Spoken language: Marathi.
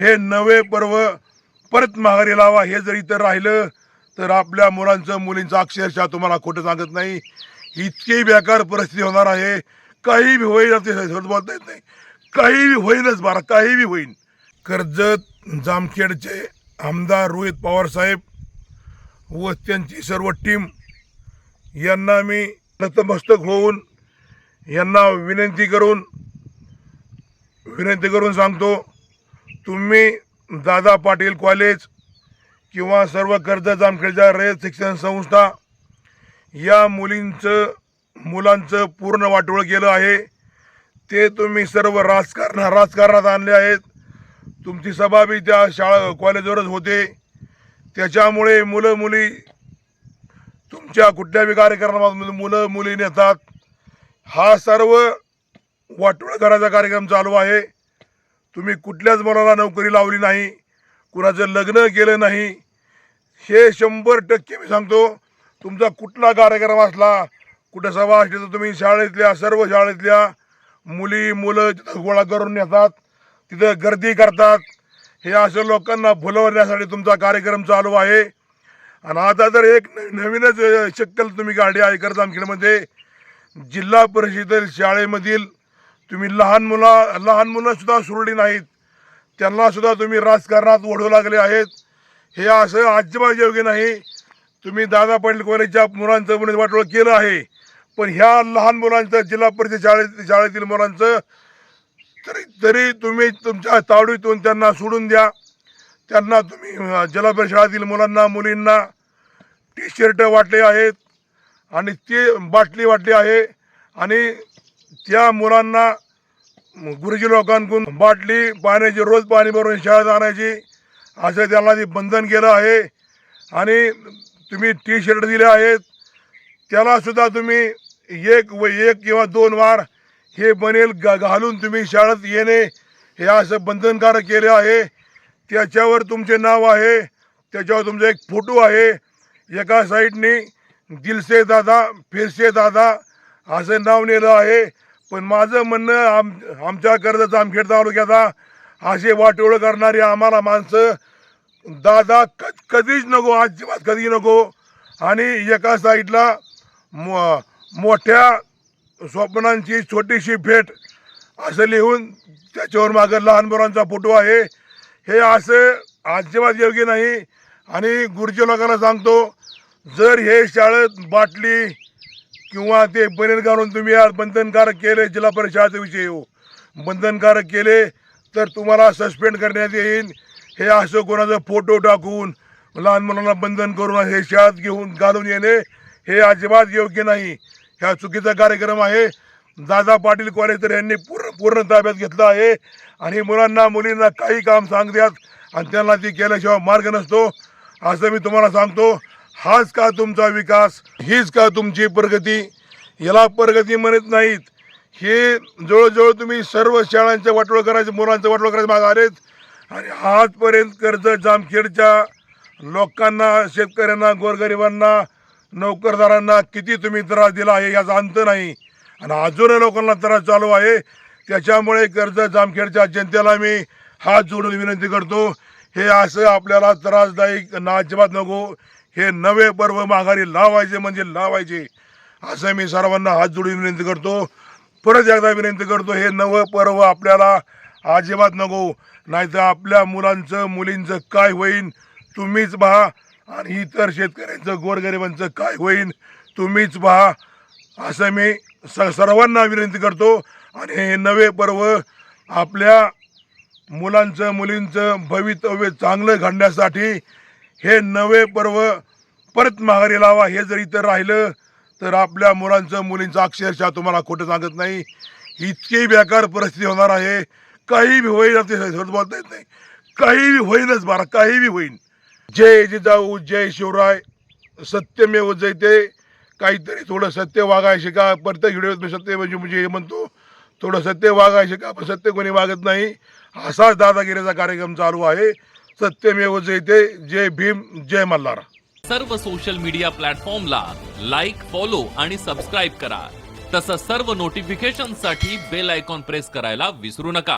हे नवे पर्व परत माघारी लावा हे जर इथं राहिलं तर आपल्या मुलांचं मुलींचं अक्षरशः तुम्हाला खोटं सांगत नाही. इतकी बेकार परिस्थिती होणार आहे. काही बी होईल ते बोलता येत नाही. काही बी होईलच बारा काही बी होईल कर्जत जामखेडचे आमदार रोहित पवार साहेब व त्यांची सर्व टीम यांना मी नतमस्तक होऊन यांना विनंती करून विनंती करून सांगतो तुम्ही दादा पाटील कॉलेज किंवा सर्व कर्ज जामखेडच्या रयत शिक्षण संस्था या मुलींचं मुलांचं पूर्ण वाटोळ केलं आहे. ते तुम्ही सर्व राजकारण राजकारणात आणले आहेत. तुमची सभा बी त्या शाळा कॉलेजवरच होते. त्याच्यामुळे मुलं मुली तुमच्या कुठल्याही कार्यक्रमात मुलं मुली नेतात. हा सर्व वाटोळ करायचा कार्यक्रम चालू आहे. तुम्ही कुठल्याच मुलाला नोकरी लावली नाही कुणाचं लग्न केलं नाही. हे शंभर टक्के मी सांगतो तुमचा कुठला कार्यक्रम असला कुठं सभा असली तर तुम्ही शाळेतल्या सर्व शाळेतल्या मुली मुलं तिथं गोळा करून येतात तिथं गर्दी करतात. हे असं लोकांना भुलवण्यासाठी तुमचा कार्यक्रम चालू आहे. आणि आता तर एक न- नवीनच शक्कल तुम्ही काढली आहे करजामखेडमध्ये जिल्हा परिषद शाळेमधील तुम्ही लहान मुला लहान मुलंसुद्धा सोडली नाहीत. त्यांनासुद्धा तुम्ही राजकारणात ओढू लागले आहेत. हे असं अजिबात योग्य नाही. तुम्ही दादा पाटील कॉलेजच्या मुलांचं मुलीचं वाटोळ केलं आहे. पण ह्या लहान मुलांचं जिल्हा परिषद शाळेत शाळेतील मुलांचं तरी तरी तुम्ही तुमच्या तावडीतून त्यांना सोडून द्या. त्यांना तुम्ही जिल्हा परिषद शाळेतील मुलांना मुलींना टी शर्ट वाटले आहेत. आणि ते बाटली वाटली आहे. आणि त्या मुलांना गुरुजी लोकांकडून बाटली पाण्याची रोज पाणी भरून शाळेत आणायची असं त्यांना ते बंधन केलं आहे. आणि तुम्ही टी शर्ट दिले आहेत. त्याला सुद्धा तुम्ही एक व एक किंवा दोन वार हे बनेल ग घालून तुम्ही शाळेत येणे हे असं बंधनकारक केले आहे. त्याच्यावर तुमचे नाव आहे त्याच्यावर तुमचा एक फोटो आहे. एका साईडनी दिलसे दादा फिरसे दादा असं नाव नेलं आहे. पण माझं म्हणणं आम आमच्या कर्ज जामखेड तालुक्याचा असे वाटोळ करणारी आम्हाला माणसं दादा क कधीच नको अजिबात कधी नको. आणि एका साईडला मो मोठ्या स्वप्नांची छोटीशी भेट असं लिहून त्याच्यावर मागं लहान मुलांचा फोटो आहे. हे असं अजिबात योग्य नाही. आणि गुरुजी लोकांना सांगतो जर हे शाळेत बाटली किंवा ते बनेल घालून तुम्ही आज बंधनकारक केले जिल्हा परिषदेचा विषय हो. बंधनकारक केले तर तुम्हाला सस्पेंड करण्यात येईल. हे असं कोणाचा फोटो टाकून लहान मुलांना बंधन करून हे शाळेत घेऊन घालून येणे हे अजिबात योग्य नाही. ह्या चुकीचा कार्यक्रम आहे. दादा पाटील कॉलेज तर यांनी पूर्ण पूर्ण ताब्यात घेतलं आहे. आणि मुलांना मुलींना काही काम सांगतात आणि त्यांना ती केल्याशिवाय मार्ग नसतो. असं मी तुम्हाला सांगतो. हाच का तुमचा विकास? हीच का तुमची प्रगती? याला प्रगती म्हणत नाहीत. हे जवळजवळ तुम्ही सर्व शाळांच्या वाटोळ करायचं मुलांचं वाटोळ करायचं माग आलेत. आणि आजपर्यंत कर्ज जामखेडच्या लोकांना शेतकऱ्यांना गोरगरिबांना नोकरदारांना किती तुम्ही त्रास दिला आहे याचा अंत नाही. आणि अजूनही लोकांना त्रास चालू आहे. त्याच्यामुळे कर्ज जामखेडच्या जनतेला मी हात जोडून विनंती करतो. हे असं आपल्याला त्रासदायक ना अजिबात नको. हे नवे पर्व माघारी लावायचे म्हणजे लावायचे. असं मी सर्वांना हात जोडून विनंती करतो. परत एकदा विनंती करतो हे नवं पर्व आपल्याला अजिबात नको. नाहीतर आपल्या मुलांचं मुलींचं काय होईन तुम्हीच पहा. आणि इतर शेतकऱ्यांचं गोरगरिबांचं काय होईन तुम्हीच पहा. असं मी स सर्वांना विनंती करतो. आणि हे नवे पर्व आपल्या मुलांचं मुलींचं भवितव्य चांगलं घडण्यासाठी हे नवे पर्व परत माघारी लावा हे जर इथं राहिलं तर आपल्या मुलांचं मुलींचं अक्षरशः तुम्हाला खोटं सांगत नाही. इतकी बेकार परिस्थिती होणार आहे. काही बी होईल ते बोलता येत नाही. काही बी होईलच बारा काही बी होईल जय जिजाऊ जय शिवराय. सत्यमेव जयते. काहीतरी थोडं सत्य वागाय शिका. प्रत्येक व्हिडिओत मी सत्य म्हणजे म्हणजे हे म्हणतो. थोडं सत्य वागाय शिका पण सत्य कोणी वागत नाही. असाच दादागिरीचा कार्यक्रम चालू आहे. सत्यमेव जयते जय भीम जय मल्हार. सर्व सोशल मीडिया प्लॅटफॉर्मला लाईक फॉलो आणि सबस्क्राईब करा. तसंच सर्व नोटिफिकेशनसाठी बेल आयकॉन प्रेस करायला विसरू नका.